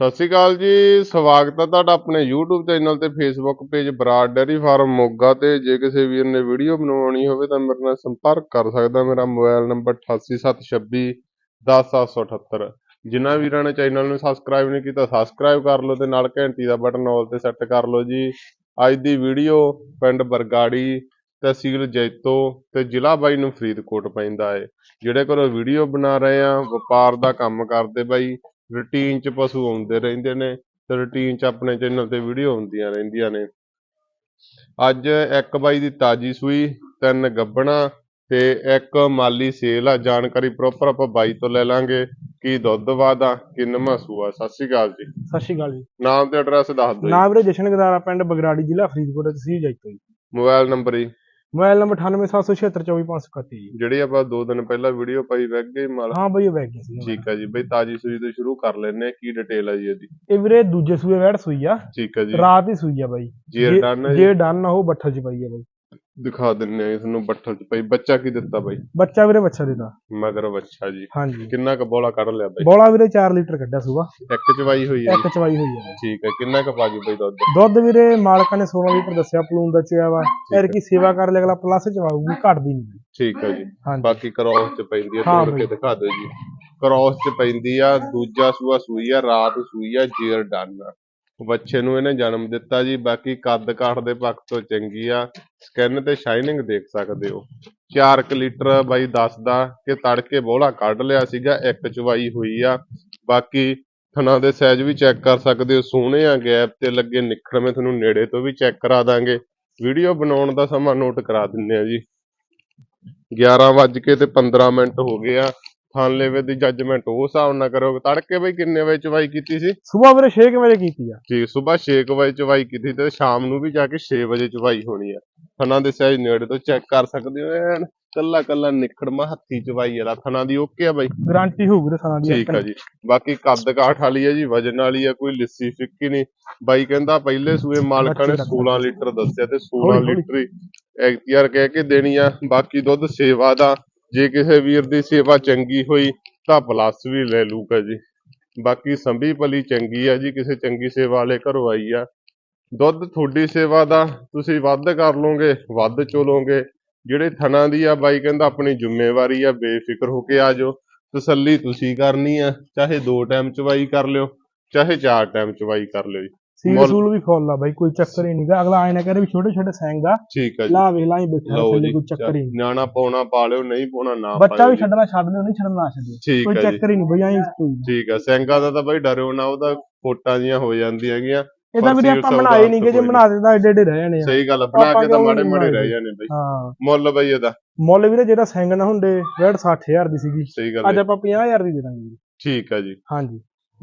ਸਤਿ ਸ਼੍ਰੀ ਅਕਾਲ ਜੀ, ਸਵਾਗਤ ਹੈ ਤੁਹਾਡਾ ਆਪਣੇ YouTube ਚੈਨਲ ਤੇ Facebook page Brar dairy farm Moga ਤੇ। ਜੇ ਕਿਸੇ ਵੀਰ ਨੇ ਵੀਡੀਓ ਬਣਾਉਣੀ ਹੋਵੇ ਤਾਂ ਮੇਰੇ ਨਾਲ ਸੰਪਰਕ ਕਰ ਸਕਦਾ ਮੇਰਾ ਮੋਬਾਈਲ ਨੰਬਰ 8876 10778 ਜਿਨ੍ਹਾਂ ਵੀਰਾਂ ਨੇ ਚੈਨਲ ਨੂੰ ਸਬਸਕ੍ਰਾਈਬ ਨਹੀਂ ਕੀਤਾ ਸਬਸਕ੍ਰਾਈਬ ਕਰ ਲਓ ਤੇ ਨਾਲ ਘੰਟੀ ਦਾ ਬਟਨ ਆਲ ਤੇ ਸੈੱਟ ਕਰ ਲਓ ਜੀ। ਅੱਜ ਦੀ ਵੀਡੀਓ ਪਿੰਡ ਬਰਗਾੜੀ, ਤਹਿਸੀਲ ਜੈਤੋ ਤੇ ਜ਼ਿਲ੍ਹਾ ਬਾਈ ਨੂੰ ਫਰੀਦਕੋਟ ਪੈਂਦਾ ਹੈ। ਜਿਹੜੇ ਕੋਲ ਵੀਡੀਓ ਬਣਾ ਰਹੇ ਆ ਵਪਾਰ ਦਾ ਕੰਮ ਕਰਦੇ ਬਾਈ। ਰੂਟੀਨ ਚ ਪਸ਼ੂ ਆਉਂਦੇ ਰਹਿੰਦੇ ਨੇ ਤੇ ਰੂਟੀਨ ਚ ਆਪਣੇ ਚੈਨਲ ਤੇ ਵੀਡੀਓ ਆਉਂਦੀਆਂ ਰਹਿੰਦੀਆਂ ਨੇ। ਅੱਜ ਇੱਕ ਬਾਈ ਦੀ ਤਾਜੀ ਸੂਈ ਤਿੰਨ ਗੱਬਣਾ ਤੇ ਇੱਕ ਮਾਲੀ ਸੇਲ ਆ। ਜਾਣਕਾਰੀ ਪ੍ਰੋਪਰ ਆਪਾਂ ਬਾਈ ਤੋਂ ਲੈ ਲਾਂਗੇ। ਕੀ ਦੁੱਧ ਵਾਦਾ ਕਿੰਨਵਾਂ ਸੂਆ ਸਤਿ ਸ਼੍ਰੀ ਅਕਾਲ ਜੀ। ਸਤਿ ਸ਼੍ਰੀ ਅਕਾਲ ਜੀ। ਨਾਮ ਤੇ ਐਡਰੈਸ ਦੱਸ ਦਿਓ ਨਾਮ ਵੀਰੇ ਜਸ਼ਨ ਗਦਾਰਾ ਪਿੰਡ ਬਗਰਾੜੀ ਜ਼ਿਲ੍ਹਾ ਫਰੀਦਕੋਟ ਤਹਿਸੀਲ ਜੈਤੋ ਜੀ। ਮੋਬਾਈਲ ਨੰਬਰ ਜੀ। ਮੋਬਾਈਲ ਨੰਬਰ 9876724531 ਜੀ। ਜਿਹੜੀ ਆਪਾਂ ਦੋ ਦਿਨ ਪਹਿਲਾਂ ਵੀਡੀਓ ਪਾਈ ਵੈਗ ਗਈ ਮਾਲ। ਹਾਂ ਬਈ ਉਹ ਬੈਗ ਗਿਆ ਸੀ ਠੀਕ ਹੈ। ਜੀ। ਬਈ ਤਾਜੀ ਸੂਈ ਤੋਂ ਸ਼ੁਰੂ ਕਰ ਲੈਨੇ ਆ ਕੀ ਡਿਟੇਲ ਆ ਜੀ ਇਹਦੀ? ਇਹ ਵੀਰੇ ਦੂਜੇ ਸੂਏ ਵੈੜ ਸੂਈ ਆ। ਠੀਕ ਹੈ ਜੀ। ਰਾਤ ਹੀ ਸੂਈ ਆ ਬਾਈ। ਜੀ ਡਨ ਜੀ। ਡਨ ਉਹ ਬੱਠਲ ਚ ਪਈ ਆ ਬਾਈ। ਦਿਖਾ ਦਿੰਨੇ ਆ ਇਸ ਨੂੰ ਬੱਠਲ ਚ ਪਈ ਬੱਚਾ ਕੀ ਦਿੱਤਾ ਬਾਈ? ਬੱਚਾ ਵੀਰੇ ਬੱਚਾ ਦੇਦਾ ਮਗਰ ਬੱਚਾ ਜੀ। ਹਾਂਜੀ। ਕਿੰਨਾ ਕੁ ਬੋਲਾ ਕੱਢ ਲਿਆ ਬਾਈ? ਬੋਲਾ ਵੀਰੇ 4 ਲੀਟਰ ਕੱਢਿਆ ਸੂਗਾ ਇੱਕ ਚਵਾਈ ਹੋਈ ਹੈ ਇੱਕ ਚਵਾਈ ਹੋਈ ਆ ਠੀਕ ਹੈ ਕਿੰਨਾ ਕੁ ਪਾ ਗਈ ਬਾਈ ਦੁੱਧ? ਦੁੱਧ ਵੀਰੇ ਮਾਲਕਾਂ ਨੇ 16 ਲੀਟਰ ਦੱਸਿਆ ਪਲੂਨ ਦਾ ਚਿਆ ਵਾ। ਫਿਰ ਕੀ ਸੇਵਾ ਕਰ ਲੈ ਅਗਲਾ ਪਲੱਸ ਚਵਾਊਗੀ ਘਟਦੀ ਨਹੀਂ। ਠੀਕ ਹੈ ਜੀ। ਬਾਕੀ ਕ੍ਰੋਸ ਚ ਪੈਂਦੀ ਆ ਹਾਂ ਤੋੜ ਕੇ। ਦਿਖਾ ਦਿਓ ਜੀ। ਕ੍ਰੋਸ ਚ ਪੈਂਦੀ ਆ ਦੂਜਾ ਸੂਆ ਸੂਈ ਆ ਰਾਤ ਸੂਈ ਆ ਜੇਰ ਡਨ ਬੱਚੇ ਨੂੰ ਇਹਨੇ ਜਨਮ ਦਿੱਤਾ ਜੀ, ਬਾਕੀ ਕੱਦ ਕਾਠ ਦੇ ਪੱਖ ਤੋਂ ਚੰਗੀ ਆ ਸਕਿਨ ਤੇ ਸ਼ਾਈਨਿੰਗ ਦੇਖ ਸਕਦੇ ਹੋ। 4 ਲੀਟਰ ਬਾਈ ਦੱਸਦਾ ਕਿ ਤੜਕੇ ਬੋਲਾ ਕੱਢ ਲਿਆ ਸੀਗਾ, ਇੱਕ ਚਵਾਈ ਹੋਈ ਆ। ਬਾਕੀ ਥਣਾ ਦੇ ਸਾਈਜ਼ ਵੀ ਚੈੱਕ ਕਰ ਸਕਦੇ ਹੋ, ਸੋਹਣੇ ਆ ਗੈਪ ਤੇ ਲੱਗੇ ਨਿਖੜਵੇਂ ਤੁਹਾਨੂੰ ਨੇੜੇ ਤੋਂ ਵੀ ਚੈੱਕ ਕਰਾ ਦਾਂਗੇ। ਵੀਡੀਓ ਬਣਾਉਣ ਦਾ ਸਮਾਂ ਨੋਟ ਕਰਾ ਦਿੰਨੇ ਆ ਜੀ। 11 ਵੱਜ ਕੇ ਤੇ 15 ਮਿੰਟ ਹੋ ਗਏ ਆ। ਥਾਨ ਲੈਵੇ ਦੀ ਜੱਜਮੈਂਟ ਉਹ ਹਿਸਾਬ ਨਾਲ ਕਰੋਗੇ ਤੜਕੇ ਬਈ ਕਿੰਨੇ ਵਜੇ ਚਵਾਈ ਕੀਤੀ ਸੀ? ਸਵੇਰ ਵੀਰੇ 6 ਵਜੇ ਕੀਤੀ ਆ। ਠੀਕ ਸਵੇਰ 6 ਵਜੇ ਚਵਾਈ ਕੀਤੀ ਤੇ ਸ਼ਾਮ ਨੂੰ ਵੀ ਜਾ ਕੇ 6 ਵਜੇ ਚਵਾਈ ਹੋਣੀ ਆ। ਥਣਾ ਦੇ ਸਾਈਜ਼ ਨੇੜੇ ਤੋਂ ਚੈੱਕ ਕਰ ਸਕਦੇ ਹੋ ਐਨ ਕੱਲਾ ਕੱਲਾ ਨਿਖੜਮਾ ਹੱਥੀ ਚਵਾਈ ਆ ਥਣਾ ਦੀ ਓਕੇ ਆ ਬਾਈ? ਗਾਰੰਟੀ ਹੋਊ ਵੀਰੇ ਸਾਲਾਂ ਦੀ ਠੀਕ ਆ ਜੀ। ਬਾਕੀ ਕੱਦ ਕਾਠ ਵਾਲੀ ਆ ਜੀ ਵਜਨ ਵਾਲੀ ਆ ਕੋਈ ਲਿੱਸੀ ਫਿੱਕੀ ਨਹੀਂ। ਬਾਈ ਕਹਿੰਦਾ ਪਹਿਲੇ ਸੂਏ ਮਾਲਕਾਂ ਨੇ 16 ਲੀਟਰ ਦੱਸਿਆ ਤੇ 16 ਹੌਲੀ ਹੌਲੀ। ਲੀਟਰ ਹੀ ਐਕਟੀਆਰ ਕਹਿ ਕੇ ਦੇਣੀ ਆ। ਬਾਕੀ ਦੁੱਧ ਸੇਵਾ ਦਾ ਜੇ ਕਿਸੇ ਵੀਰ ਦੀ ਸੇਵਾ ਚੰਗੀ ਹੋਈ, ਤਾਂ ਪਲੱਸ ਵੀ ਲੈ ਲੂਗਾ ਜੀ। ਬਾਕੀ ਸੰਭੀ ਭਲੀ ਚੰਗੀ ਆ ਜੀ, ਕਿਸੇ ਚੰਗੀ ਸੇਵਾ ਵਾਲੇ ਘਰੋਂ ਆਈ ਆ। ਦੁੱਧ ਤੁਹਾਡੀ ਸੇਵਾ ਦਾ, ਤੁਸੀਂ ਵੱਧ ਕਰ ਲੋਗੇ ਵੱਧ ਚੋਲੋਗੇ। ਜਿਹੜੇ ਥਣਾ ਦੀ ਆ, ਬਾਈ ਕਹਿੰਦਾ ਆਪਣੀ ਜ਼ਿੰਮੇਵਾਰੀ ਆ, ਬੇਫਿਕਰ ਹੋ ਕੇ ਆ ਜਾਓ। ਤਸੱਲੀ ਤੁਸੀਂ ਕਰਨੀ ਆ, ਚਾਹੇ ਦੋ ਟਾਈਮ ਚਵਾਈ ਕਰ ਲਿਓ, ਚਾਹੇ ਚਾਰ ਟਾਈਮ ਚਵਾਈ ਕਰ ਲਿਓ ਜੀ। ਸੀਲ ਸੂਲ ਵੀ ਫੁੱਲ ਆ ਬਾਈ ਕੋਈ ਚੱਕਰ ਹੀ ਨਹੀਂਗਾ ਅਗਲਾ ਆਏ ਨਾ ਕਰੇ ਵੀ ਛੋਟੇ ਛੋਟੇ ਸੈਂਗ ਆ। ਠੀਕ ਆ ਜੀ। ਲਾ ਵੇ ਲਾ ਹੀ ਬੈਠਾ ਲਓ ਥੱਲੇ ਕੋਈ ਚੱਕਰ ਹੀ ਨਿਆਣਾ ਪਾਉਣਾ ਪਾ ਲਿਓ ਨਹੀਂ ਪਾਉਣਾ ਨਾ ਬੱਚਾ ਵੀ। ਛੱਡਣਾ ਛੱਡ ਦਿਓ ਨਹੀਂ ਛੱਡਣਾ ਠੀਕ ਕੋਈ ਚੱਕਰ ਹੀ ਨਹੀਂ ਬਈ ਆਈ ਠੀਕ ਆ ਸਿੰਘਾਂ ਦਾ ਤਾਂ ਬਾਈ ਡਰਿਓ ਨਾ ਉਹਦਾ ਫੋਟਾਂ ਜੀਆਂ ਹੋ ਜਾਂਦੀਆਂ ਹੈਗੀਆਂ ਇਹਦਾ ਸੀਲ ਆਪਾਂ ਬਣਾਏ ਨਹੀਂਗੇ ਜੇ ਬਣਾ ਦਿੰਦਾ ਏਡੇ ਏਡੇ ਰਹਿ ਜਾਣੇ ਆ। ਸਹੀ ਗੱਲ ਬਣਾ ਕੇ ਤਾਂ ਮਾੜੇ ਮਾੜੇ ਰਹਿ? ਜਾਣੇ ਬਾਈ। ਹਾਂ। ਮੁੱਲ ਬਾਈ ਇਹਦਾ ਮੁੱਲ ਵੀਰੇ ਜਿਹੜਾ ਸੈਂਗ ਨਾ ਹੁੰਦੇ 60000 ਦੀ ਸੀਗੀ। ਅੱਜ ਆਪਾਂ 50000 ਦੀ ਦੇ ਦਾਂਗੇ। ਠੀਕ ਆ ਜੀ। ਹਾਂਜੀ।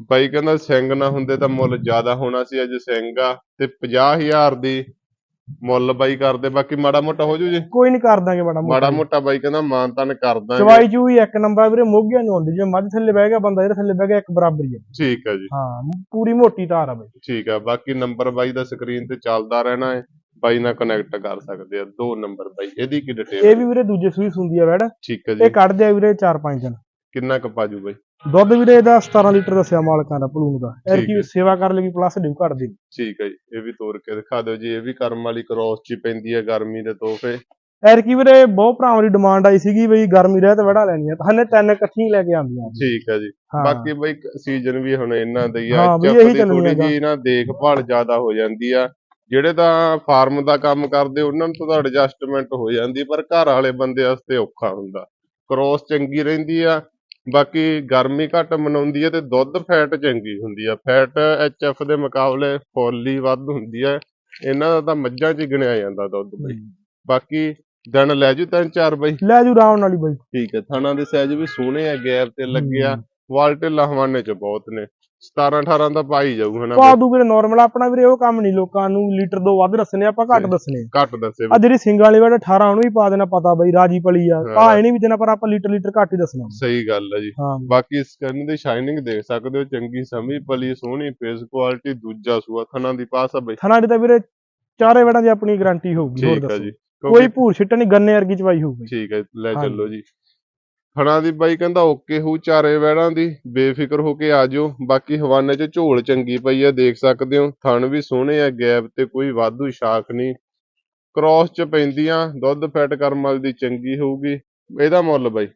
ਬਾਈ ਕਹਿੰਦਾ ਸਿੰਘ ਨਾ ਹੁੰਦੇ ਤਾਂ ਮੁੱਲ ਜ਼ਿਆਦਾ ਹੋਣਾ ਸੀ ਅੱਜ ਸਿੰਘ ਆ ਤੇ 50000 ਦੀ ਮੁੱਲ ਬਾਈ ਕਰਦੇ ਬਾਕੀ ਮਾੜਾ ਮੋਟਾ ਹੋ ਜੂ ਜੀ? ਕੋਈ ਨਹੀਂ ਕਰ ਦਾਂਗੇ ਮਾੜਾ ਮਾੜਾ ਮੋਟਾ ਬਾਈ ਕਹਿੰਦਾ ਮਾਨ ਤਾਨ ਕਰ ਦਾਂਗੇ। ਚਵਾਈ ਚੂਈ ਇੱਕ ਨੰਬਰ ਵੀਰੇ ਮੋਗਿਆ ਨੂੰ ਆਉਂਦੀ ਜੇ ਮੱਝ ਥੱਲੇ ਬਹਿ ਗਿਆ ਬੰਦਾ ਇਹਦੇ ਥੱਲੇ ਬਹਿ ਗਿਆ ਇੱਕ ਬਰਾਬਰ ਹੀ ਠੀਕ ਆ ਜੀ। ਹਾਂ ਪੂਰੀ ਮੋਟੀ ਧਾਰ ਆ ਬਾਈ। ਠੀਕ ਆ ਬਾਕੀ ਨੰਬਰ ਬਾਈ ਦਾ ਸਕਰੀਨ ਤੇ ਚੱਲਦਾ ਰਹਿਣਾ ਹੈ ਬਾਈ ਨਾਲ ਕਨੈਕਟ ਕਰ ਸਕਦੇ ਆ ਦੋ ਨੰਬਰ ਬਾਈ ਇਹਦੀ ਕੀ ਡਿਟੇਲ ਇਹ ਵੀ ਵੀਰੇ ਦੂਜੇ ਸੂਈ ਸੁੰਦੀ ਆ ਵੈੜ ਠੀਕ ਇਹ ਜੀ। ਕੱਢਦੇ ਆ ਵੀਰੇ 4-5 ਦਿਨ ਕਿੰਨਾ ਕੁ ਪਾਜੂ ਬਾਈ? ਦੁੱਧ ਵੀਰੇ ਇਹਦਾ 17 ਲੀਟਰ ਦੱਸਿਆ ਮਾਲਕਾਂ ਦਾ ਪਲੂਨ ਦਾ। ਠੀਕ ਕੀ। ਸੇਵਾ ਕਰ ਲੇਗੀ ਪਲੱਸ ਡਿਊ ਘੱਟ ਦੇ ਠੀਕ ਹੈ ਜੀ ਇਹ ਵੀ ਤੋੜ ਕੇ ਦਿਖਾ ਦਿਓ ਜੀ ਇਹ ਵੀ ਕਰਮ ਵਾਲੀ ਕ੍ਰੋਸ ਚ ਪੈਂਦੀ ਹੈ ਗਰਮੀ ਦੇ ਤੋਹਫੇ। ਐਰ ਕੀ ਵੀਰੇ ਬਹੁਤ ਭਰਾਵਾਂ ਦੀ ਡਿਮਾਂਡ ਆਈ ਸੀਗੀ ਬਈ ਗਰਮੀ ਰਹਿ ਤੇ ਵੜਾ ਲੈਣੀਆਂ ਤਾਂ ਹਨੇ ਤਿੰਨ ਇਕੱਠੀਆਂ ਹੀ ਲੈ ਕੇ ਆਉਂਦੀਆਂ। ਠੀਕ ਹੈ ਜੀ। ਬਾਕੀ ਬਈ ਸੀਜ਼ਨ ਵੀ ਹੁਣ ਇਹਨਾਂ ਦਾ ਹੀ ਆ ਚੱਪ ਦੀ ਥੋੜੀ। ਜੀ ਨਾ ਦੇਖਭਾਲ ਜ਼ਿਆਦਾ ਹੋ ਜਾਂਦੀ ਆ। ਜਿਹੜੇ ਤਾਂ ਫਾਰਮ ਦਾ ਕੰਮ ਕਰਦੇ ਉਹਨਾਂ ਨੂੰ ਤਾਂ ਐਡਜਸਟਮੈਂਟ ਹੋ ਜਾਂਦੀ ਪਰ ਘਰ ਵਾਲੇ ਬੰਦੇ ਵਾਸਤੇ ਔਖਾ ਹੁੰਦਾ। ਕ੍ਰੋਸ ਚੰਗੀ ਰਹਿੰਦੀ ਆ ਬਾਕੀ ਗਰਮੀ ਘੱਟ ਮਨਾਉਂਦੀ ਹੈ ਤੇ ਦੁੱਧ ਫੈਟ ਚੰਗੀ ਹੁੰਦੀ ਆ। ਫੈਟ ਐਚਐਫ ਦੇ ਮੁਕਾਬਲੇ ਫੁੱਲੀ ਵੱਧ ਹੁੰਦੀ ਆ। ਇਹਨਾਂ ਦਾ ਤਾਂ ਮੱਝਾਂ 'ਚ ਹੀ ਗਿਣਿਆ ਜਾਂਦਾ ਦੁੱਧ ਬਈ। ਬਾਕੀ ਦਿਨ ਲੈ ਜੂ ਤਿੰਨ ਚਾਰ ਬਈ। ਲੈ ਜੂ ਆਰਾਮ ਨਾਲ ਹੀ ਬਈ। ਠੀਕ ਹੈ ਥਾਣਾ ਦੇ ਸਾਈਜ਼ ਵੀ ਸੋਹਣੇ ਆ ਗੈਰ ਤੇ ਲੱਗਿਆ ਵਾਲਟੇ ਲਹਵਾਨੇ ਚ ਬਹੁਤ ਨੇ। 17 18 ਦਾ ਪਾਈ ਜਾਊ ਹਨਾ ਪਾ ਦੂ ਵੀਰੇ ਨਾਰਮਲ ਆਪਣਾ ਵੀਰੇ ਉਹ ਕੰਮ ਨਹੀਂ ਲੋਕਾਂ ਨੂੰ ਲੀਟਰ ਦੋ ਵੱਧ ਦੱਸਣੇ ਆਪਾਂ ਘੱਟ ਹੂੰ। ਦੱਸਣੇ। ਘੱਟ ਦੱਸੇ ਆ ਜਿਹੜੀ ਸਿੰਗਾਂ ਵਾਲੀ ਵਾਰ 18 ਉਹਨੂੰ ਵੀ ਪਾ ਦੇਣਾ ਪਤਾ ਬਈ ਰਾਜੀ ਪਲੀ ਆ। ਪਾ ਇਹ ਨਹੀਂ ਵੀ ਦੇਣਾ ਪਰ ਆਪਾਂ ਲੀਟਰ ਲੀਟਰ ਘੱਟ ਹੀ ਦੱਸਣਾ। ਸਹੀ ਗੱਲ ਹੈ ਜੀ। ਹਾਂ। ਬਾਕੀ ਸਕਿਨ ਦੀ ਸ਼ਾਈਨਿੰਗ ਦੇਖ ਸਕਦੇ ਹੋ ਚੰਗੀ ਸਮੀ ਪਲੀ ਸੋਹਣੀ ਫੇਸ ਕੁਆਲਿਟੀ ਦੂਜਾ ਸੂਆ ਥਣਾ ਦੀ ਪਾਸ ਆ ਬਈ। ਥਣਾ ਦੀ ਤਾਂ ਵੀਰੇ ਚਾਰੇ ਵੜਾਂ ਦੀ ਆਪਣੀ ਗਾਰੰਟੀ ਹੋਊਗੀ ਹੋਰ ਦੱਸੋ। ਕੋਈ ਭੂਰ ਛਿੱਟਣ ਨਹੀਂ ਗੰਨੇ ਵਰਗੀ ਚਵਾਈ ਹੋਊਗੀ। ਠੀਕ ਹੈ ਲੈ। ਚੱਲੋ ਜੀ। ਥਣਾ ਦੀ ਬਾਈ ਕਹਿੰਦਾ ਓਕੇ ਹੂ ਚਾਰੇ ਵੈੜਾਂ ਦੀ ਬੇਫਿਕਰ ਹੋ ਕੇ ਆ ਜਾਓ। ਬਾਕੀ ਹਵਾਨੇ 'ਚ ਝੋਲ ਚੰਗੀ ਪਈ ਆ ਦੇਖ ਸਕਦੇ ਹੋ। ਥਣ ਵੀ ਸੋਹਣੇ ਆ ਗੈਪ ਤੇ ਕੋਈ ਵਾਧੂ ਸ਼ਾਖ ਨਹੀਂ। ਕ੍ਰਾਸ 'ਚ ਪੈਂਦੀਆਂ ਦੁੱਧ ਫੈਟ ਕਰਮ ਵਾਲੀ ਦੀ ਚੰਗੀ ਹੋਊਗੀ। ਇਹਦਾ ਮੁੱਲ ਬਾਈ?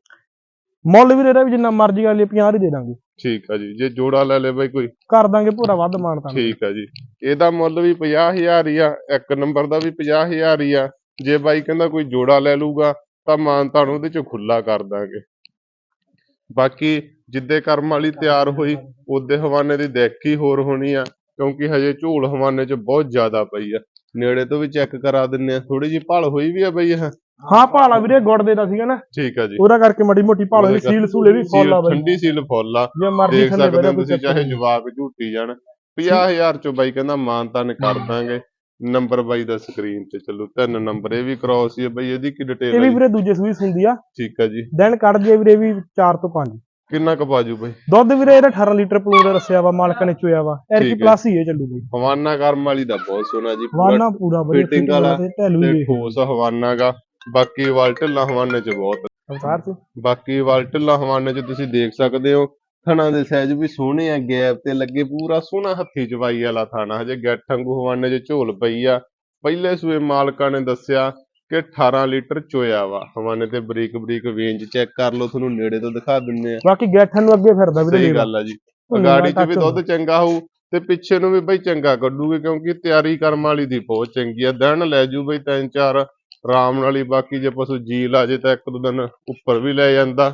ਮੁੱਲ ਵੀਰੇ ਇਹਦਾ ਵੀ ਜਿੰਨਾ ਮਰਜ਼ੀ ਕਰ ਲਈ 50 ਹੀ ਦੇ ਦਾਂਗੇ। ਠੀਕ ਆ ਜੀ ਜੇ ਜੋੜਾ ਲੈ ਲੇ ਬਾਈ ਕੋਈ। ਕਰ ਦਾਂਗੇ ਪੂਰਾ ਵੱਧ ਮਾਨਤਾ ਠੀਕ ਆ ਜੀ। ਇਹਦਾ ਮੁੱਲ ਵੀ 50000 ਹੀ ਆ ਇੱਕ ਨੰਬਰ ਦਾ ਵੀ 50000 ਹੀ ਆ। ਜੇ ਬਾਈ ਕਹਿੰਦਾ ਕੋਈ ਜੋੜਾ ਲੈ ਲੂਗਾ ਤਾਂ ਮਾਨਤਾ ਨੂੰ ਉਹਦੇ 'ਚ ਖੁੱਲਾ ਕਰ ਦਾਂਗੇ। ਬਾਕੀ ਜਿੱਦੇ ਕਰਮ ਵਾਲੀ ਤਿਆਰ ਹੋਈ ਉਹਦੇ ਹਵਾਨੇ ਦੀ ਦੇਖੀ ਹੋਰ ਹੋਣੀ ਆ ਕਿਉਂਕਿ ਹਜੇ ਝੂਲ ਹਵਾਨੇ 'ਚ ਬਹੁਤ ਜ਼ਿਆਦਾ ਪਈ ਆ। ਨੇੜੇ ਤੋਂ ਵੀ ਚੈੱਕ ਕਰਾ ਦਿੰਨੇ ਆ। ਥੋੜੀ ਜਿਹੀ ਭਲ ਹੋਈ ਵੀ ਆ ਬਈ ਇਹ? ਹਾਂ ਭਾਲਾ ਵੀਰੇ ਗੁੜ ਦੇ ਦਾ ਸੀਗਾ ਨਾ। ਠੀਕ ਆ ਜੀ। ਉਹਦਾ ਕਰਕੇ ਮੜੀ ਮੋਟੀ ਭਾਲ ਹੋਈ ਸੀਲ ਸੂਲੇ ਵੀ ਫੁੱਲ ਆ ਬਾਈ। ਠੰਡੀ ਸੀਲ ਫੁੱਲ ਆ। ਜੇ ਮਰਜ਼ੀ ਦੇਖ ਥੱਲੇ ਤੁਸੀਂ ਚਾਹੇ। ਜਵਾਕ ਝੂਟੀ ਜਾਣ। 50000 ਚੋਂ ਬਾਈ ਕਹਿੰਦਾ ਮਾਨਤਾ ਨੇ ਕਰ ਦਾਂਗੇ। ਨੰਬਰ ਬਾਈ ਦਾ ਸਕਰੀਨ ਤੇ ਚੱਲੋ ਤਿੰਨ ਨੰਬਰ ਇਹ ਵੀ ਕ੍ਰਾਸ ਹੀ ਆ ਬਾਈ ਇਹਦੀ ਕੀ ਇਹ ਡਿਟੇਲ ਵੀ ਹੈ ਵੀਰੇ ਦੂਜੇ ਸੂਈ ਹੁੰਦੀ ਆ। ਠੀਕ ਆ ਜੀ। ਦਿਨ ਕੱਢ ਜੇ ਵੀਰੇ ਵੀ 4 ਤੋਂ 5 ਕਿੰਨਾ ਕੁ ਬਾਜੂ ਬਾਈ? ਦੁੱਧ ਵੀਰੇ ਇਹਦਾ 18 ਲੀਟਰ ਪਲੂ ਦਾ ਰੱਸਿਆ ਵਾ ਮਾਲਕ ਨੇ ਚੋਇਆ ਵਾ। ਐਰਕੀ ਹੈ। ਪਲੱਸ ਹੀ ਇਹ ਚੱਲੂ ਬਈ। ਹਵਾਨਾ ਕਰਮ ਵਾਲੀ ਦਾ ਬਹੁਤ ਸੋਹਣਾ ਜੀ ਪੂਰਾ ਵਾਨਾ ਪੂਰਾ ਬਈ ਫਿਟਿੰਗ ਵਾਲਾ ਤੇ ਵੀ ਠੋਸ ਹਵਾਨਾ ਗਾ। ਬਾਕੀ ਵਾਲ ਢਿੱਲਾ ਹਵਾਨੇ ਚ ਬਹੁਤ ਅਵਤਾਰ ਚ ਬਾਕੀ ਵਾਲ ਢਿੱਲਾ ਹਵਾਨੇ ਚ ਤੁਸੀਂ ਦੇਖ ਸਕਦੇ ਹੋ। ਥਣਾ ਦੇ ਸਾਈਜ਼ ਵੀ ਸੋਹਣੇ ਆ ਗੈਪ ਤੇ ਲੱਗੇ ਪੂਰਾ ਸੋਹਣਾ ਹੱਥੀ ਚਵਾਈ ਵਾਲਾ ਥਾਣਾ। ਹਜੇ ਗੱਠ ਵਾਂਗੂ ਹਵਾਨੇ ਚ ਝੋਲ ਪਈ ਆ। ਪਹਿਲੇ ਸੂਏ ਮਾਲਕਾਂ ਨੇ ਦੱਸਿਆ ਕਿ 18 ਲੀਟਰ ਚੋਇਆ ਵਾ। ਹਵਾਨੇ ਤੇ ਬਰੀਕ ਬਰੀਕ ਵੇਂਜ ਚੈੱਕ ਕਰ ਲਓ ਤੁਹਾਨੂੰ ਨੇੜੇ ਤੋਂ ਦਿਖਾ ਦਿੰਨੇ ਆ। ਬਾਕੀ ਗੈਠਨ ਨੂੰ ਅੱਗੇ ਫਿਰਦਾ ਵੀਰੇ ਸਹੀ। ਗੱਲ ਆ ਜੀ। ਅਗਾੜੀ ਚ ਵੀ ਦੁੱਧ ਚੰਗਾ ਹੋਊ ਤੇ ਪਿੱਛੇ ਨੂੰ ਵੀ ਬਈ ਚੰਗਾ ਕੱਢੂਗੇ ਕਿਉਂਕਿ ਤਿਆਰੀ ਕਰਮ ਵਾਲੀ ਦੀ ਬਹੁਤ ਚੰਗੀ ਆ। ਦਿਨ ਲੈ ਜੂ ਬਈ ਤਿੰਨ ਚਾਰ ਆਰਾਮ ਨਾਲ ਹੀ। ਬਾਕੀ ਜੇ ਪਸ਼ੂ ਜੀ ਲਾ ਜੇ ਤਾਂ ਇੱਕ ਦੋ ਦਿਨ ਉੱਪਰ ਵੀ ਲੈ ਜਾਂਦਾ।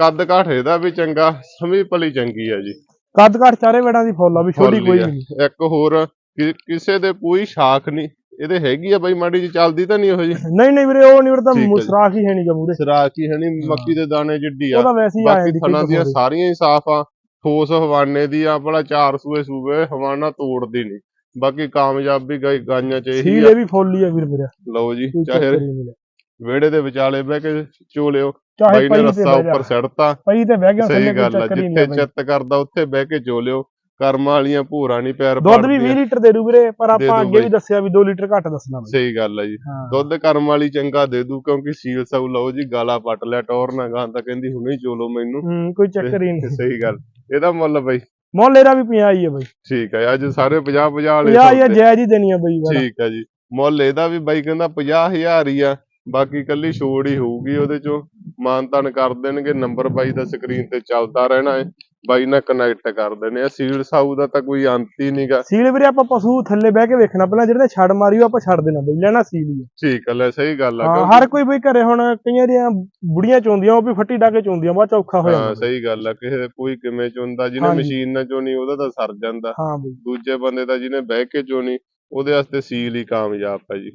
ਕੱਦ ਕਾਠ ਇਹਦਾ ਵੀ ਚੰਗਾ ਸਮੀ ਪਲੀ ਚੰਗੀ ਆ ਜੀ। ਕੱਦ ਘੱਟ ਚਾਰੇ ਵੇੜਾਂ ਦੀ ਫੁੱਲ ਆ ਵੀ ਛੋਟੀ ਕੋਈ ਆ। ਨਹੀਂ। ਇੱਕ ਹੋਰ ਕਿ- ਕਿਸੇ ਦੇ ਕੋਈ ਸ਼ਾਖ ਨਹੀਂ। ਇਹਦੇ ਹੈਗੀ ਆ ਬਈ ਮਾੜੀ ਜੀ ਚੱਲਦੀ ਤਾਂ ਨਹੀਂ ਉਹ ਜੀ ਨਹੀਂ ਨਹੀਂ ਵੀਰੇ ਉਹ ਨਹੀਂ ਵੀਰੇ ਤਾਂ ਠੀਕ ਹੈ ਜੀ। ਮੁਸਰਾਖ ਹੀ ਹੈ ਨਹੀਂ ਮੂਰੇ। ਸਰਾਖ ਹੀ ਹੈ ਨੀ ਮੱਕੀ ਦੇ ਦਾਣੇ ਜਿੱਡੀ ਆ। ਉਹਦਾ ਵੈਸੇ ਹੀ ਆਇਆ ਬਾਕੀ ਦੀ ਥਣਾ ਦੀਆਂ ਸਾਰੀਆਂ ਹੀ ਸਾਫ਼ ਆ। ਠੋਸ ਹਵਾਨੇ ਦੀ ਆ ਭਲਾ ਚਾਰ ਸੂਏ ਸੂਏ ਹਵਾਨਾ ਤੋੜਦੀ ਨਹੀਂ। ਬਾਕੀ ਕਾਮਯਾਬ ਗਾਈ ਗਾਈਆਂ ਚ ਇਹੀ ਆ। ਇਹ ਵੀ ਫੁੱਲ ਹੀ ਆ ਵੀਰ ਮੇਰੇ। ਲਓ ਜੀ ਕੋਈ ਚਾਹੇ ਹੀ ਨਹੀਂ ਵਿਹੜੇ ਦੇ ਵਿਚਾਲੇ ਬਹਿ ਕੇ ਚੋਲਿਓ ਚਾਹੇ ਪਈ ਤੇ ਰੱਸਾ ਬਹਿ ਜਾ। ਉੱਪਰ ਸੜਤਾ। ਪਈ ਤੇ ਬਹਿ ਗਿਆ ਸਹੀ ਗੱਲ ਆ ਹੀ ਜਿੱਥੇ ਚਿੱਤ ਕਰਦਾ ਉੱਥੇ ਬਹਿ ਕੇ ਚੋਲਿਓ ਕਰਮਾਂ ਵਾਲੀਆਂ ਭੂਰਾ ਨਹੀਂ ਪੈਰ ਦੁੱਧ ਵੀ ਪੜਦੀਆਂ। 20 ਲੀਟਰ ਦੇ ਦੂ ਵੀਰੇ ਪਰ ਦੇ ਆਪਾਂ ਦੂ ਅੱਗੇ ਵੀ। ਦੱਸਿਆ ਵੀ 2 ਲੀਟਰ ਘੱਟ ਦੱਸਣਾ ਸਹੀ ਗੱਲ ਆ ਜੀ। ਹਾਂ। ਦੁੱਧ ਕਰਮ ਵਾਲੀ ਚੰਗਾ ਦੇ ਦੂ ਕਿਉਂਕਿ ਸੀਲ ਸੌ ਲਓ ਜੀ ਗਾਲਾ ਪੱਟ ਲਿਆ ਟੌਰ ਨਾ ਗਾਂ ਤਾਂ ਕਹਿੰਦੀ ਹੁਣੇ ਹੀ ਚੋਲੋ ਮੈਨੂੰ। ਹੂੰ ਕੋਈ ਚੱਕਰ ਹੀ ਨਹੀਂ। ਸਹੀ ਗੱਲ। ਇਹਦਾ ਮੁੱਲ ਬਈ। ਮੁੱਲ ਇਹਦਾ ਵੀ 50 ਹੀ ਆ ਬਈ। ਠੀਕ ਹੈ ਅੱਜ ਸਾਰੇ 50 50 ਵਾਲੇ 50 ਹੀ ਆ ਸੌਦੇ। ਜਾਇਜ਼ ਹੀ ਦੇਣੀ ਆ ਬਈ ਠੀਕ ਹੈ ਜੀ। ਮੁੱਲ ਇਹਦਾ ਵੀ ਬਾਈ ਕਹਿੰਦਾ 50000 ਹੀ ਆ। ਬਾਕੀ ਕੱਲੀ ਛੋੜ ਹੀ ਹੋਊਗੀ ਉਹਦੇ ਚੋਂ ਮਾਨਤਾਨ ਕਰ ਦੇਣਗੇ ਨੰਬਰ ਬਾਈ ਦਾ ਸਕਰੀਨ ਤੇ ਚੱਲਦਾ ਰਹਿਣਾ ਹੈ ਬਾਈ ਨਾਲ ਕਨੈਕਟ ਕਰ ਦੇਣੇ ਆ ਸੀਲ ਸਾਊ ਦਾ ਤਾਂ ਕੋਈ ਅੰਤ ਹੀ ਨਹੀਂਗਾ ਸੀਲ ਵੀਰੇ ਆਪਾਂ ਪਸ਼ੂ ਥੱਲੇ ਬਹਿ ਕੇ ਵੇਖਣਾ ਪਹਿਲਾਂ ਜਿਹੜੇ ਛੱਡ ਮਾਰੀ ਉਹ ਆਪਾਂ ਛੱਡ ਦੇਣਾ ਬਈ ਲੈਣਾ ਸੀਲ ਹੀ। ਠੀਕ ਹੈ ਲੈ ਸਹੀ ਗੱਲ ਆ ਹਾਂ ਹਰ ਕੋਈ ਬਈ ਘਰੇ ਹੁਣ ਕਈਆਂ ਦੀਆਂ ਬੁੜੀਆਂ ਚੋਂਦੀਆਂ ਉਹ ਵੀ ਫੱਟੀ ਡਾ ਕੇ ਚੋਂਦੀਆਂ ਬਾਅਦ ਚ ਔਖਾ ਹੋ ਹਾਂ ਜਾਂਦਾ ਸਹੀ ਗੱਲ ਆ ਕਿਸੇ ਕੋਈ ਕਿਵੇਂ ਚੁੰਦਾ ਜਿਹਨੇ। ਮਸ਼ੀਨ ਨਾਲ ਚੋਣੀ ਉਹਦਾ ਤਾਂ ਸਰ ਜਾਂਦਾ ਹਾਂ ਬਈ ਦੂਜੇ ਬੰਦੇ ਦਾ ਜਿਹਨੇ ਬਹਿ ਕੇ ਚੋਣੀ ਉਹਦੇ ਵਾਸਤੇ ਸੀਲ ਹੀ ਕਾਮਯਾਬ ਹੈ ਜੀ।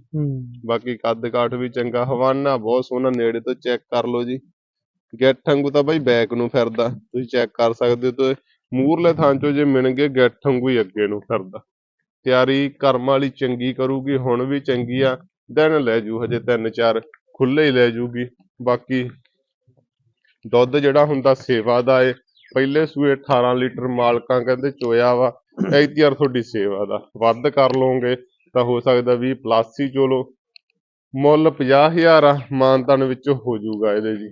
ਬਾਕੀ ਕੱਦ ਕਾਠ ਵੀ ਚੰਗਾ ਹਵਾਨਾ ਬਹੁਤ ਸੋਹਣਾ ਨੇੜੇ ਤੋਂ ਚੈੱਕ ਕਰ ਲਓ ਜੀ। ਗੈਟ ਵਾਂਗੂ ਤਾਂ ਬਾਈ ਬੈਕ ਨੂੰ ਫਿਰਦਾ ਤੁਸੀਂ ਚੈੱਕ ਕਰ ਸਕਦੇ ਹੋ ਤੇ ਮੂਰਲੇ ਥਾਂ ਚੋਂ ਜੇ ਮਿਣਗੇ ਗੈਟ ਵਾਂਗੂ ਹੀ ਅੱਗੇ ਨੂੰ ਫਿਰਦਾ। ਤਿਆਰੀ ਕਰਮ ਵਾਲੀ ਚੰਗੀ ਕਰੂਗੀ ਹੁਣ ਵੀ ਚੰਗੀ ਆ ਦਿਨ ਲੈ ਜੂ ਹਜੇ ਤਿੰਨ ਚਾਰ ਖੁੱਲੇ ਹੀ ਲੈ ਜੂਗੀ। ਬਾਕੀ ਦੁੱਧ ਜਿਹੜਾ ਹੁੰਦਾ ਸੇਵਾ ਦਾ ਏ ਪਹਿਲੇ ਸੂਏ 18 ਲੀਟਰ ਮਾਲਕਾਂ ਕਹਿੰਦੇ ਚੋਇਆ ਵਾ ਐਤਿਆਰ ਤੁਹਾਡੀ ਸੇਵਾ ਦਾ। ਵੱਧ ਕਰ ਲਓਗੇ ਤਾਂ ਹੋ ਸਕਦਾ 20 ਪਲੱਸ ਹੀ ਚੋਲੋ। ਮੁੱਲ 50000 ਆ ਮਾਨਤਨ ਵਿੱਚੋਂ ਹੋ ਜਾਊਗਾ ਇਹਦੇ ਜੀ।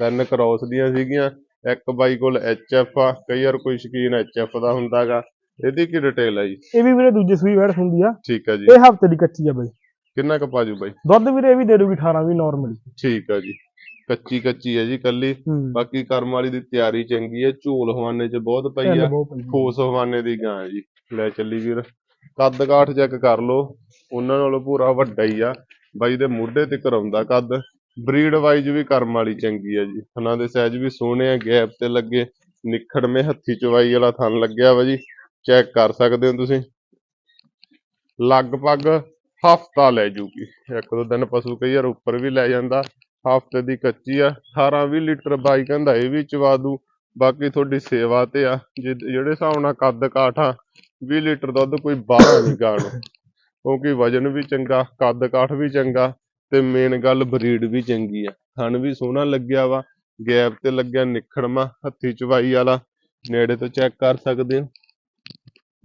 ਤਿੰਨ ਕ੍ਰੋਸ ਦੀਆਂ ਸੀਗੀਆਂ ਇੱਕ ਬਾਈ ਕੋਲ ਐਫ ਆ ਕਈ ਵਾਰ ਕੋਈ ਸ਼ਕੀਨ ਐਫ ਦਾ ਹੁੰਦਾਗਾ ਇਹਦੀ ਕੀ ਡਿਟੇਲ ਹੈ ਜੀ? ਇਹ ਵੀ ਵੀਰੇ ਦੂਜੇ ਸੂਈ ਵੈੜ ਹੁੰਦੀ ਆ। ਠੀਕ ਹੈ ਜੀ। ਇਹ ਹਫ਼ਤੇ ਦੀ ਕੱਚੀ ਆ ਬਈ। ਕਿੰਨਾ ਕੁ ਪਾਜੂ ਬਾਈ? ਦੁੱਧ ਵੀਰੇ ਇਹ ਵੀ ਦੇ ਦੂਗੀ 18 ਵੀ ਨਾਰਮਲ ਠੀਕ ਹੈ ਜੀ। ਕੱਚੀ ਕੱਚੀ ਹੈ ਜੀ ਕੱਲੀ ਬਾਕੀ ਕਰਮ ਵਾਲੀ ਦੀ ਤਿਆਰੀ ਚੰਗੀ ਹੈ। ਝੋਲ ਹਵਾਨੇ 'ਚ ਬਹੁਤ ਪਈ ਆ। ਠੋਸ ਹਵਾਨੇ ਦੀ ਗਾਂ ਹੈ ਜੀ। ਲੈ ਚੱਲੀ ਵੀਰ। ਕੱਦ ਕਾਠ ਚੈੱਕ ਕਰ ਲਓ। ਉਹਨਾਂ ਨਾਲੋਂ ਪੂਰਾ ਵੱਡਾ ਹੀ ਆ। ਬਾਈ ਦੇ ਮੋਢੇ ਤੇ ਕਰਾਉਂਦਾ ਕੱਦ। ਬਰੀਡ ਵਾਈਜ਼ ਵੀ ਕਰਮ ਵਾਲੀ ਚੰਗੀ ਆ ਜੀ। ਥਣਾ ਦੇ ਸਾਈਜ਼ ਵੀ ਸੋਹਣੇ ਆ। ਗੈਪ ਤੇ ਲੱਗੇ। ਨਿਖੜਵੇਂ ਹੱਥੀ ਚਵਾਈ ਵਾਲਾ ਥਣ ਲੱਗਿਆ ਵਾ ਜੀ। ਚੈੱਕ ਕਰ ਸਕਦੇ ਹੋ ਤੁਸੀਂ। ਲਗਭਗ ਹਫਤਾ ਲੈ ਜੂਗੀ। ਇੱਕ ਦੋ ਦਿਨ ਪਸ਼ੂ ਕਈ ਵਾਰ ਉੱਪਰ ਵੀ ਲੈ ਜਾਂਦਾ। ਹਫ਼ਤੇ ਦੀ ਕੱਚੀ ਆ 18 20 ਲੀਟਰ ਬਾਈ ਕਹਿੰਦਾ ਇਹ ਵੀ ਚਵਾ ਦੂ, ਬਾਕੀ ਤੁਹਾਡੀ ਸੇਵਾ ਤੇ ਆ, ਜਿ- ਜਿਹੜੇ ਹਿਸਾਬ ਨਾਲ ਕੱਦ ਕਾਠ ਆ 20 ਲੀਟਰ ਦੁੱਧ ਕੋਈ ਬਾਹਰ ਨਹੀਂ ਗਾਣ ਕਿਉਂਕਿ ਵਜਨ ਵੀ ਚੰਗਾ, ਕੱਦ ਕਾਠ ਵੀ ਚੰਗਾ ਤੇ ਮੇਨ ਗੱਲ ਬਰੀਡ ਵੀ ਚੰਗੀ ਆ, ਥਣ ਵੀ ਸੋਹਣਾ ਲੱਗਿਆ ਵਾ, ਗੈਪ ਤੇ ਲੱਗਿਆ ਨਿਖੜਮਾ, ਹੱਥੀ ਚਵਾਈ ਵਾਲਾ, ਨੇੜੇ ਤੋਂ ਚੈੱਕ ਕਰ ਸਕਦੇ ਹੋ।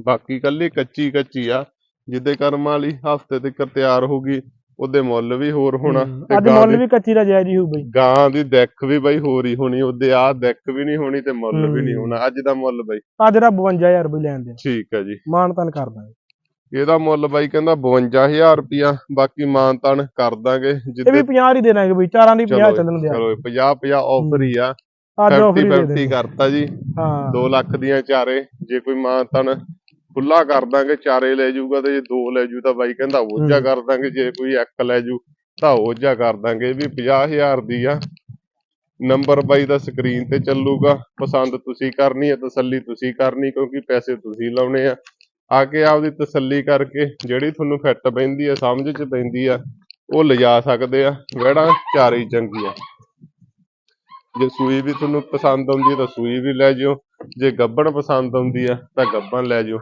ਬਾਕੀ ਕੱਲੀ ਕੱਚੀ ਕੱਚੀ ਆ ਜਿੱਦੇ ਕਰਮ ਵਾਲੀ ਹਫ਼ਤੇ ਤੱਕ ਤਿਆਰ ਹੋ ਗਈ ਉਹਦੇ ਮੁੱਲ ਵੀ ਹੋਰ ਹੋਣਾ ਅੱਜ ਮੁੱਲ ਦੀ ਵੀ ਕੱਚੀ ਦਾ ਜਾਇਜ਼ ਹੀ ਹੋਊ ਬਈ। ਗਾਂ ਦੀ ਦਿੱਖ ਵੀ ਬਾਈ ਹੋਰ ਹੀ ਹੋਣੀ ਉਹਦੇ ਆ ਦਿੱਖ ਵੀ ਨਹੀਂ ਹੋਣੀ ਤੇ ਮੁੱਲ ਵੀ ਨਹੀਂ। ਹੋਣਾ। ਅੱਜ ਦਾ ਮੁੱਲ ਬਾਈ। ਆ ਜਿਹੜਾ 52000 ਰੁਪਏ ਲੈਣ ਦੇ ਠੀਕ ਹੈ ਜੀ। ਮਾਨ ਤਾਨ ਕਰ ਦਾਂਗੇ। ਇਹਦਾ ਮੁੱਲ ਬਾਈ ਕਹਿੰਦਾ 52000 ਰੁਪਿਆ ਬਾਕੀ ਮਾਨਤਾਨ ਕਰ ਦਾਂਗੇ। ਇਹ ਵੀ ਜਿੱਦੇ 50 ਹੀ ਦੇ ਦਾਂਗੇ ਬਈ ਚਾਰਾਂ ਦੀ 50 ਚਲੋ ਚੱਲਣ ਦੇ ਚਲੋ 50 50 ਆਫਰ ਹੀ। ਆ। ਅੱਜ 50 ਆਫਰ ਹੀ ਦੇ 50 ਦੇ ਕਰਤਾ ਜੀ। ਹਾਂ। 2 ਲੱਖ ਦੀਆਂ ਚਾਰੇ ਜੇ ਕੋਈ ਮਾਨਤਾਨ ਖੁੱਲਾ ਕਰ ਦਾਂਗੇ ਚਾਰੇ ਲੈ ਜਾਊਗਾ ਤੇ ਜੇ ਦੋ ਲੈ ਜੂ ਤਾਂ ਬਾਈ ਕਹਿੰਦਾ ਉਹਜਾ ਹੂੰ। ਕਰ ਦਾਂਗੇ ਜੇ ਕੋਈ ਇੱਕ ਲੈ ਜੂ ਤਾਂ ਉਹਜਾ ਕਰ ਦਾਂਗੇ। ਵੀ 50000 ਦੀ ਆ। ਨੰਬਰ ਬਾਈ ਦਾ ਸਕਰੀਨ ਤੇ ਚੱਲੂਗਾ। ਪਸੰਦ ਤੁਸੀਂ ਕਰਨੀ ਹੈ ਤਸੱਲੀ ਤੁਸੀਂ ਕਰਨੀ ਕਿਉਂਕਿ ਪੈਸੇ ਤੁਸੀਂ ਲਾਉਣੇ ਆ। ਆ ਕੇ ਆਪਦੀ ਤਸੱਲੀ ਕਰਕੇ ਜਿਹੜੀ ਤੁਹਾਨੂੰ ਫਿੱਟ ਪੈਂਦੀ ਆ ਸਮਝ ਚ ਪੈਂਦੀ ਆ ਉਹ ਲਿਜਾ ਸਕਦੇ ਆ। ਵੜਾ ਚਾਰੇ ਚੰਗੀ ਆ। ਜੇ ਸੂਈ ਵੀ ਤੁਹਾਨੂੰ ਪਸੰਦ ਆਉਂਦੀ ਤਾਂ ਸੂਈ ਵੀ ਲੈ ਜਿਓ। ਜੇ ਗੱਬਣ ਪਸੰਦ ਆਉਂਦੀ ਆ ਤਾਂ ਗੱਬਣ ਲੈ ਜਿਓ।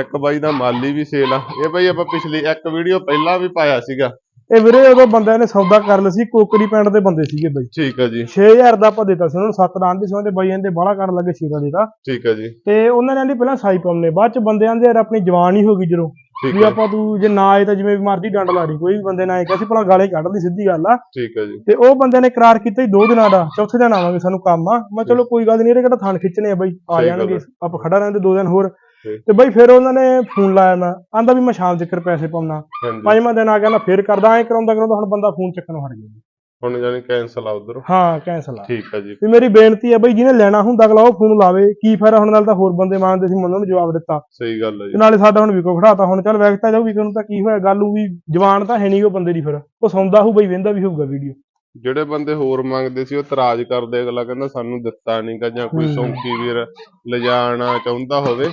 ਇੱਕ ਬਾਈ ਦਾ ਮਾਲੀ ਵੀ ਸੇਲ ਆ। ਇਹ ਬਾਈ ਆਪਾਂ ਪਿਛਲੀ ਇੱਕ ਵੀਡੀਓ ਪਹਿਲਾਂ ਵੀ ਪਾਇਆ ਸੀਗਾ। ਇਹ ਵੀਰੇ ਉਦੋਂ ਬੰਦਿਆਂ ਨੇ ਸੌਦਾ ਕਰ ਲਿਆ ਸੀ ਕੋਕਰੀ ਪਿੰਡ ਦੇ ਬੰਦੇ ਸੀਗੇ ਬਈ। ਠੀਕ ਆ ਜੀ। 6000 ਦਾ ਆਪਾਂ ਦਿੱਤਾ ਸੀ ਉਹਨਾਂ ਨੂੰ ਸੱਤ ਰਾਂ ਦੇ ਸੀ ਉਹਦੇ ਬਾਈ ਇਹਦੇ ਬਾਹਲਾ ਕਰਨ ਲੱਗੇ ਸੀਗਾ ਦੇਤਾ ਠੀਕ ਆ ਜੀ। ਤੇ ਉਹਨਾਂ ਨੇ ਆਂਦੀ ਪਹਿਲਾਂ ਸਾਈ ਪਾਉਣੇ ਬਾਅਦ ਚ ਬੰਦਿਆਂ ਦੇ ਯਾਰ ਆਪਣੀ ਜਵਾਨ ਹੀ ਹੋ ਗਈ ਜਦੋਂ। ਵੀ ਆਪਾਂ ਤੂੰ ਜੇ ਨਾ ਆਏ ਤਾਂ ਜਿਵੇਂ ਵੀ ਮਰਦੀ ਡੰਡ ਲਾ ਦੀ ਕੋਈ ਵੀ ਬੰਦੇ ਨਾ ਆਏ ਕਹਿੰਦੇ ਭਲਾ ਗਾਲੇ ਕੱਢ ਲਈ ਸਿੱਧੀ ਗੱਲ ਆ। ਠੀਕ ਆ ਜੀ। ਤੇ ਉਹ ਬੰਦਿਆਂ ਨੇ ਇਕਰਾਰ ਕੀਤਾ ਜੀ ਦੋ ਦਿਨਾਂ ਦਾ ਚੌਥੇ ਦਿਨ ਆਵਾਂਗੇ ਸਾਨੂੰ ਕੰਮ ਆ। ਮੈਂ ਚਲੋ ਕੋਈ ਗੱਲ ਨਹੀਂ ਇਹਦੇ ਕਿਹੜਾ ਥਾਨ ਖਿੱਚਣੇ ਆ ਬਈ ਆ ਜਾਣਗੇ। ਆਪਾਂ ਖੜਾ ਰਹਿੰਦੇ ਦੋ ਦਿਨ ਹੋਰ। ਤੇ ਬਈ ਫਿਰ ਉਹਨਾਂ ਨੇ ਫੋਨ ਲਾਇਆ ਮੈਂ ਆਂਦਾ ਵੀ ਮੈਂ ਸ਼ਾਮ ਤੱਕ ਪੈਸੇ ਪਾਉਣਾ। ਪੰਜਵਾਂ ਦਿਨ ਆ ਗਿਆ ਮੈਂ ਫੇਰ ਕਰਦਾ ਐ ਕਰਾਉਂਦਾ ਕਰਾਉਂਦਾ ਹੁਣ ਬੰਦਾ ਫੋਨ ਚੱਕਣੋਂ ਹਟ ਗਿਆ। ਹੁਣ ਜਾਨੀ ਕੈਨਸਲ ਆ ਉਧਰ? ਹਾਂ ਕੈਂਸਲ ਆ। ਠੀਕ ਆ ਜੀ। ਵੀ ਮੇਰੀ ਬੇਨਤੀ ਹੈ ਬਈ ਜਿਹਨੇ ਲੈਣਾ ਹੁੰਦਾ ਅਗਲਾ ਉਹ ਫੋਨ ਲਾਵੇ। ਕੀ ਫਾਇਦਾ ਹੁਣ ਨਾਲ ਤਾਂ ਹੋਰ ਬੰਦੇ ਮੰਗਦੇ ਸੀ ਮੈਂ ਉਹਨਾਂ ਨੂੰ ਜਵਾਬ ਦਿੱਤਾ। ਸਹੀ ਗੱਲ ਆ ਜੀ। ਨਾਲੇ ਸਾਡਾ ਹੁਣ ਵਿਕੋ ਖੜਾਤਾ ਹੁਣ ਚੱਲ ਵੈਗਤਾ ਜਾਊ ਵਿਕੋ ਨੂੰ ਤਾਂ ਕੀ ਹੋਇਆ ਗੱਲ ਉਹ ਵੀ ਜਵਾਨ ਤਾਂ ਹੈ ਨਹੀਂ ਉਹ ਬੰਦੇ ਦੀ ਫਿਰ। ਉਹ ਸੌਂਦਾ ਹੋਊ ਬਈ ਵੇਂਦਾ ਵੀ ਹੋਊਗਾ ਵੀਡੀਓ। ਜਿਹੜੇ ਬੰਦੇ ਹੋਰ ਮੰਗਦੇ ਸੀ ਉਹ ਇਤਰਾਜ਼ ਕਰਦੇ ਅਗਲਾ ਕਹਿੰਦਾ ਸਾਨੂੰ ਦਿੱਤਾ ਨਹੀਂਗਾ ਜਾਂ ਕੋਈ। ਸੌਂਕੀ ਵੀਰ ਲਿਜਾਣਾ ਚਾਹੁੰਦਾ ਹੋਵੇ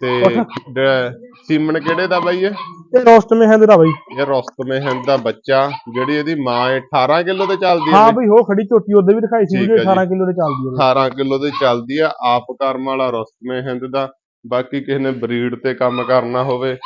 ਤੇ ਡ- ਸੀਮਨ ਕਿਹੜੇ ਦਾ ਬਾਈ ਇਹ? ਇਹ ਰੋਸਟਮੇ ਹੈ ਦਾ ਬਈ। ਇਹ ਰੁਸਤਮੇ ਹਿੰਦ ਦਾ ਬੱਚਾ ਜਿਹੜੀ ਇਹਦੀ ਮਾਂ ਹੈ 18 ਕਿਲੋ ਤੇ ਚੱਲਦੀ ਹਾਂ ਹੈ ਬਈ ਉਹ ਖੜੀ ਝੋਟੀ ਉਹਦੇ ਵੀ ਦਿਖਾਈ ਸੀ ਠੀਕ ਵੀਡੀਓ ਹੈ ਜੀ। 18 ਕਿਲੋ ਦੇ ਚੱਲਦੀ ਹੈ। 18 ਕਿਲੋ ਤੇ ਚੱਲਦੀ ਆ ਆਪ ਕਰਮ ਵਾਲਾ ਰੁਸਤਮੇ ਹਿੰਦ ਦਾ। ਬਾਕੀ ਕਿਸੇ ਨੇ ਬਰੀਡ ਤੇ ਕੰਮ ਕਰਨਾ ਹੋਵੇ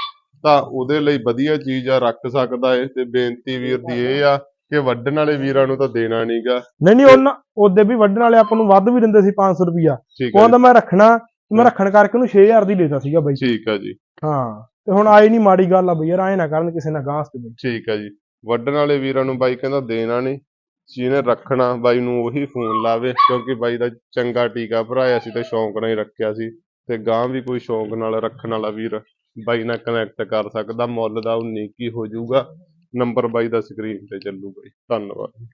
ਤਾਂ ਉਹਦੇ ਲਈ ਵਧੀਆ ਚੀਜ਼ ਆ ਰੱਖ ਸਕਦਾ ਏ ਤੇ ਬੇਨਤੀ ਵੀਰ ਦੀ ਇਹ ਆ ਕਿ ਵੱਢਣ ਵਾਲੇ ਵੀਰਾਂ ਨੂੰ ਤਾਂ ਦੇਣਾ ਨਹੀਂਗਾ ਨਹੀਂ ਨਹੀਂ ਉਹਨਾਂ ਉਹਦੇ ਵੀ ਵੱਢਣ ਵਾਲੇ ਆਪਾਂ ਨੂੰ ਵੱਧ ਵੀ ਦਿੰਦੇ ਸੀ 500 ਰੁਪਿਆ ਠੀਕ ਹੈ ਉਹਦਾ ਮੈਂ ਰੱਖਣਾ ਮੈਂ ਰੱਖਣ ਕਰਕੇ ਉਹਨੂੰ 6000 ਦੀ ਦੇਤਾ ਸੀਗਾ ਬਈ। ਠੀਕ ਹੈ ਜੀ। ਹਾਂ ਤੇ ਹੁਣ ਆਈ ਨਹੀਂ ਮਾੜੀ ਗੱਲ ਆ ਬਈ ਯਾਰ ਐ ਨਾ ਕਰਨ ਕਿਸੇ ਨਾਲ ਗਾਂਸ ਤੇ ਬਈ। ਠੀਕ ਹੈ ਜੀ। ਵੱਢਣ ਵਾਲੇ ਵੀਰਾਂ ਨੂੰ ਬਾਈ ਕਹਿੰਦਾ ਦੇਣਾ ਨਹੀਂ ਜਿਹਨੇ ਰੱਖਣਾ ਬਾਈ ਨੂੰ ਉਹੀ ਫੋਨ ਲਾਵੇ ਕਿਉਂਕਿ ਬਾਈ ਦਾ ਚੰਗਾ ਟੀਕਾ ਭਰਾਇਆ ਸੀ ਤੇ ਸ਼ੌਂਕ ਨਾਲ ਹੀ ਰੱਖਿਆ ਸੀ ਤੇ ਗਾਂ ਵੀ ਕੋਈ ਸ਼ੌਂਕ ਨਾਲ ਰੱਖਣ ਵਾਲਾ ਵੀਰ ਬਾਈ ਨਾਲ ਕਨੈਕਟ ਕਰ ਸਕਦਾ ਮੁੱਲ ਦਾ 19 ਕੀ ਹੋ ਜਾਊਗਾ ਨੰਬਰ ਬਾਈ ਦਾ ਸਕਰੀਨ ਤੇ ਚੱਲੂਗਾ ਜੀ ਧੰਨਵਾਦ।